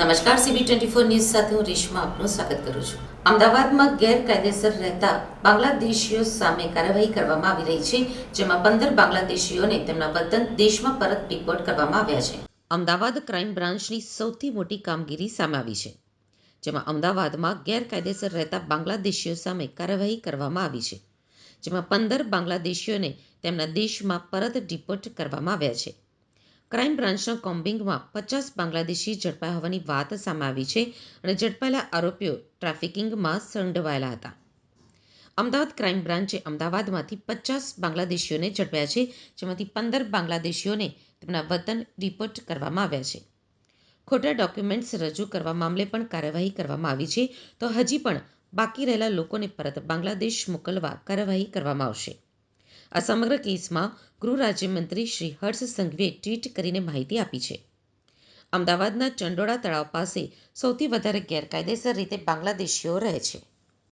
નમસ્કાર CB twenty four news સાથે હું રેશમા આપનું સ્વાગત કરું છું. અમદાવાદમાં ગેરકાયદેસર રહેતા બાંગ્લાદેશીઓ સામે કાર્યવાહી કરવામાં આવી રહી છે, જેમાં પંદર બાંગ્લાદેશીઓને તેમના વતન દેશમાં પરત ડિપોર્ટ કરવામાં આવ્યા છે. અમદાવાદ ક્રાઇમ બ્રાન્ચની સૌથી મોટી કામગીરી સામે આવી છે, જેમાં અમદાવાદમાં ગેરકાયદેસર રહેતા બાંગ્લાદેશીઓ સામે કાર્યવાહી કરવામાં આવી છે, જેમાં પંદર બાંગ્લાદેશીઓને તેમના દેશમાં પરત ડિપોર્ટ કરવામાં આવ્યા છે. ક્રાઇમ બ્રાન્ચના કોમ્બિંગમાં પચાસ બાંગ્લાદેશી ઝડપાયા હોવાની વાત સામે આવી છે અને ઝડપાયેલા આરોપીઓ ટ્રાફિકિંગમાં સંડોવાયેલા હતા. અમદાવાદ ક્રાઇમ બ્રાન્ચે અમદાવાદમાંથી પચાસ બાંગ્લાદેશીઓને ઝડપ્યા છે, જેમાંથી પંદર બાંગ્લાદેશીઓને તેમના વતન રિપોર્ટ કરવામાં આવ્યા છે. ખોટા ડોક્યુમેન્ટ્સ રજૂ કરવા મામલે પણ કાર્યવાહી કરવામાં આવી છે, તો હજી પણ બાકી રહેલા લોકોને પરત બાંગ્લાદેશ મોકલવા કાર્યવાહી કરવામાં આવશે. આ સમગ્ર કેસમાં ગૃહ રાજ્યમંત્રી શ્રી હર્ષ સંઘવીએ ટ્વીટ કરીને માહિતી આપી છે. અમદાવાદના ચંડોળા તળાવ પાસે સૌથી વધારે ગેરકાયદેસર રીતે બાંગ્લાદેશીઓ રહે છે.